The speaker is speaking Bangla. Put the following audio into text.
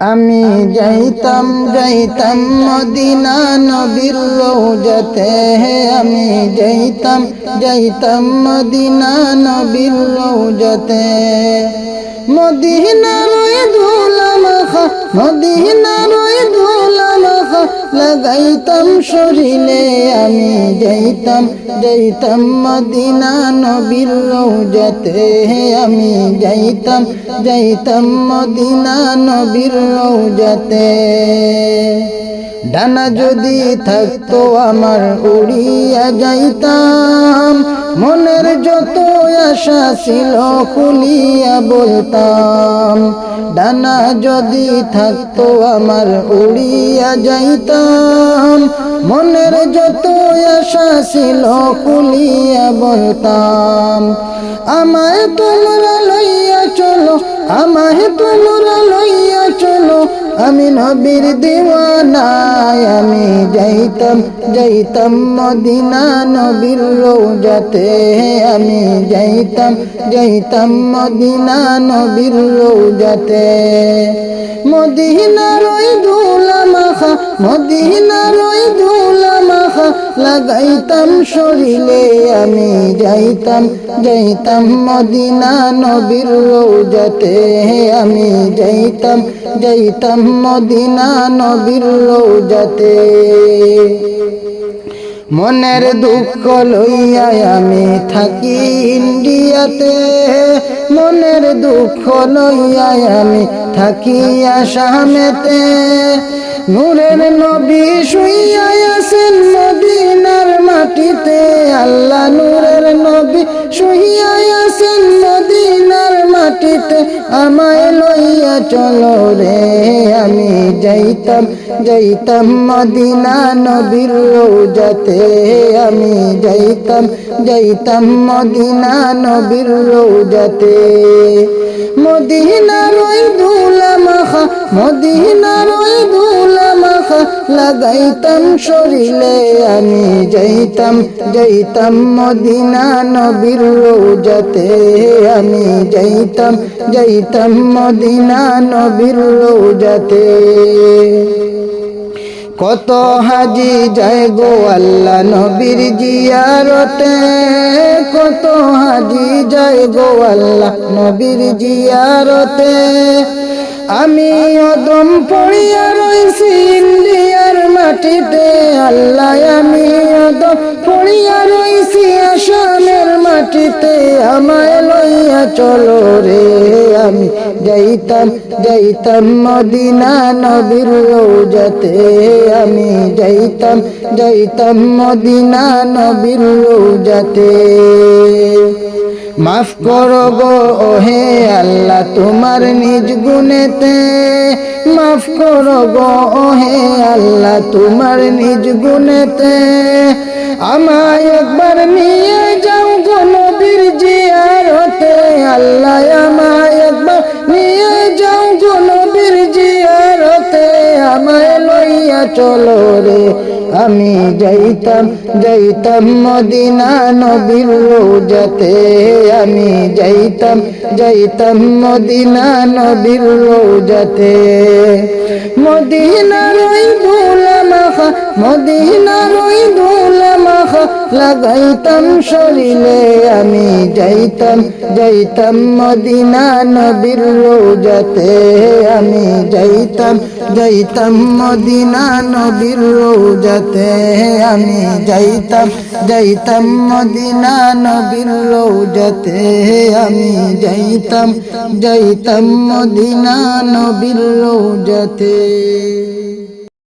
আমি যাইতাম যাইতাম মদিনা নবীর রৌজাতে। আমি যাইতাম যাইতাম মদিনা নবীর রৌজাতে। মদিনা রয়ে ধুলাম মদিনা রয়ে লাগাইতাম শরীরে, আমি যাইতাম যাইতাম মদিনা নবীর রৌজাতে আমি যাইতাম যাইতাম মদিনা নবীর রৌজাতে ডানা যদি থাকতো আমার উড়িয়া যাইতাম মনের যত আশা ছিল খুলিয়া বলতাম, ডানা যদি থাকতো আমার উড়িয়া যাইতাম। মনের যত আশা ছিল খুলিয়া বলতাম, আমায় তোমরা লইয়া চলো, আমায় তোমরা আমি নবীর দিওয়ানায় আমি যাইতাম যাইতাম মদিনা নবীর রোজাতে আমি যাইতাম যাইতাম মদিনা নবীর রোজাতে মদিনার ওই ধুলা মাখা, মদিনার ওই ধুলা মাখা, লাগাইতাম শরীরে, আমি যাইতাম যাইতাম মদিনা নবীর রোজাতে আমি যাইতাম যাইতাম মদিনা নবীর রোজাতে মনের দুঃখ লইয়া আমি থাকি ইন্ডিয়াতে, মনের দুঃখ লইয়া আমি থাকি আসামেতে। নূরের নবী শুইয়া আছেন মদিনার মাটিতে। আল্লাহ নূরের নবী শুইয়া আছেন মদিনার মাটিতে। আমায় লইয়া চলো রে, আমি যাইতাম যাইতাম মদিনা নবীর রোজাতে আমি যাইতাম যাইতাম মদিনা নবীর রোজাতে মদিনার ওই ধুলা মাখা মদিনার ওই মাখা লাগাইতাম শরীরে আমি যাইতাম যাইতাম মদিনা নবীর রোজাতে। আমি যাইতাম যাইতাম মদিনা নবীর রোজাতে। কত হাজি যায় গো আল্লাহ নবীর জিয়ারতে? কত হাজি যায় গো আল্লাহ নবীর জিয়ারতে? আমি অদম পড়িয়া রইছি ইন্ডিয়ার মাটিতে। আল্লাহ, আমি অদম পড়িয়া রইছি আসামের মাটিতে। আমায় লইয়া চলো রে। যাইতাম যাইতাম মদিনা নবীর রোজাতে আমি যাইতাম যাইতাম মদিনা নবীর রোজাতে মাফ করো গো ওহে আল্লাহ তোমার নিজ গুণেতে। মাফ করো গো ওহে আল্লাহ তোমার নিজ গুণেতে। আমায় একবার নিয়ে যাও গো নবীর জিয়ারতে। আল্লাহ নিয়ে যাও গো জিয়ারতে, আমায় লইয়া চলো রে। আমি যাইতাম যাইতাম মদিনা নবীর রোজাতে। আমি যাইতাম যাইতাম মদিনা নবীর রোজাতে। মদিনার ওই ধুলা মাখা মদিনার ওই ধুলা লাগাইতাম শরীরে, আমি যাইতাম যাইতাম মদিনা নবীর রোজাতে। আমি যাইতাম যাইতাম মদিনা নবীর রোজাতে। আমি যাইতাম যাইতাম মদিনা নবীর রোজাতে। আমি যাইতাম যাইতাম মদিনা নবীর রোজাতে।